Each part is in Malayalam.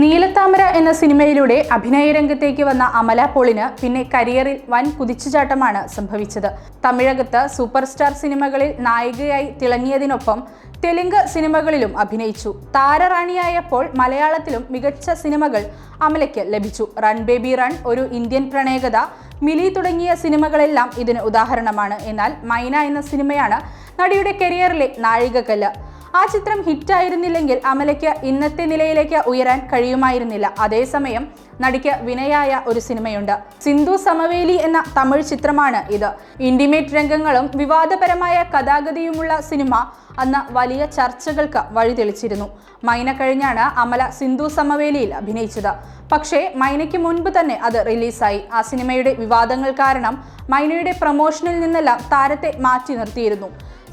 നീലത്താമര എന്ന സിനിമയിലൂടെ അഭിനയ രംഗത്തേക്ക് വന്ന അമല പോളിന് പിന്നെ കരിയറിൽ വൻ കുതിച്ചുചാട്ടമാണ് സംഭവിച്ചത്. തമിഴകത്ത് സൂപ്പർ സ്റ്റാർ സിനിമകളിൽ നായികയായി തിളങ്ങിയതിനൊപ്പം തെലുങ്ക് സിനിമകളിലും അഭിനയിച്ചു. താരറാണിയായപ്പോൾ മലയാളത്തിലും മികച്ച സിനിമകൾ അമലയ്ക്ക് ലഭിച്ചു. റൺ ബേബി റൺ ഒരു ഇന്ത്യൻ പ്രണയകഥ മിലി തുടങ്ങിയ സിനിമകളെല്ലാം ഇതിന് ഉദാഹരണമാണ്. എന്നാൽ മൈന എന്ന സിനിമയാണ് നടിയുടെ കരിയറിലെ നാഴികക്കല്ല്. ആ ചിത്രം ഹിറ്റായിരുന്നില്ലെങ്കിൽ അമലയ്ക്ക് ഇന്നത്തെ നിലയിലേക്ക് ഉയരാൻ കഴിയുമായിരുന്നില്ല. അതേസമയം നടിക്ക് വിനയായ ഒരു സിനിമയുണ്ട്. സിന്ധു സമവേലി എന്ന തമിഴ് ചിത്രമാണ് ഇത്. ഇന്റിമേറ്റ് രംഗങ്ങളും വിവാദപരമായ കഥാഗതിയുമുള്ള സിനിമ അന്ന് വലിയ ചർച്ചകൾക്ക് വഴിതെളിച്ചിരുന്നു. മൈന കഴിഞ്ഞാണ് അമല സിന്ധു സമവേലിയിൽ അഭിനയിച്ചത്. പക്ഷേ മൈനയ്ക്ക് മുൻപ് തന്നെ അത് റിലീസായി. ആ സിനിമയുടെ വിവാദങ്ങൾ കാരണം മൈനയുടെ പ്രൊമോഷനിൽ നിന്നെല്ലാം താരത്തെ മാറ്റി നിർത്തിയിരുന്നു.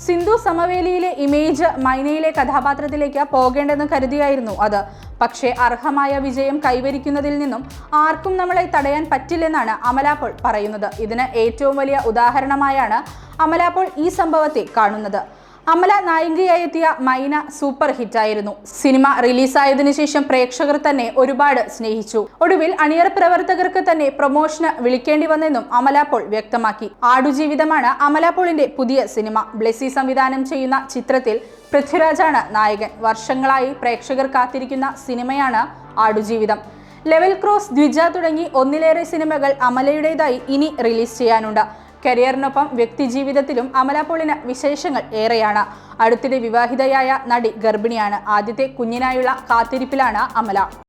സിന്ധു സമവേലിയിലെ ഇമേജ് മൈനയിലെ കഥാപാത്രത്തിലേക്ക് പോകേണ്ടെന്ന് കരുതിയായിരുന്നു അത്. പക്ഷേ അർഹമായ വിജയം കൈവരിക്കുന്നതിൽ നിന്നും ആർക്കും നമ്മളെ തടയാൻ പറ്റില്ലെന്നാണ് അമലാപ്പോൾ പറയുന്നത്. ഇതിന് ഏറ്റവും വലിയ ഉദാഹരണമായാണ് അമലാപ്പോൾ ഈ സംഭവത്തെ കാണുന്നത്. അമല നായികയായി എത്തിയ മൈന സൂപ്പർ ഹിറ്റായിരുന്നു. സിനിമ റിലീസായതിനു ശേഷം പ്രേക്ഷകർ തന്നെ ഒരുപാട് സ്നേഹിച്ചു. ഒടുവിൽ അണിയറ പ്രവർത്തകർക്ക് തന്നെ പ്രൊമോഷന് വിളിക്കേണ്ടി വന്നെന്നും അമല പോൾ വ്യക്തമാക്കി. ആടുജീവിതമാണ് അമല പോളിന്റെ പുതിയ സിനിമ. ബ്ലെസി സംവിധാനം ചെയ്യുന്ന ചിത്രത്തിൽ പൃഥ്വിരാജാണ് നായകൻ. വർഷങ്ങളായി പ്രേക്ഷകർ കാത്തിരിക്കുന്ന സിനിമയാണ് ആടുജീവിതം. ലെവൽ ക്രോസ് ദ്വിജ തുടങ്ങി ഒന്നിലേറെ സിനിമകൾ അമലയുടേതായി ഇനി റിലീസ് ചെയ്യാനുണ്ട്. കരിയറിനൊപ്പം വ്യക്തിജീവിതത്തിലും അമല പോളിന് വിശേഷങ്ങൾ ഏറെയാണ്. അടുത്തിടെ വിവാഹിതയായ നടി ഗർഭിണിയാണ്. ആദ്യത്തെ കുഞ്ഞിനായുള്ള കാത്തിരിപ്പിലാണ് അമല.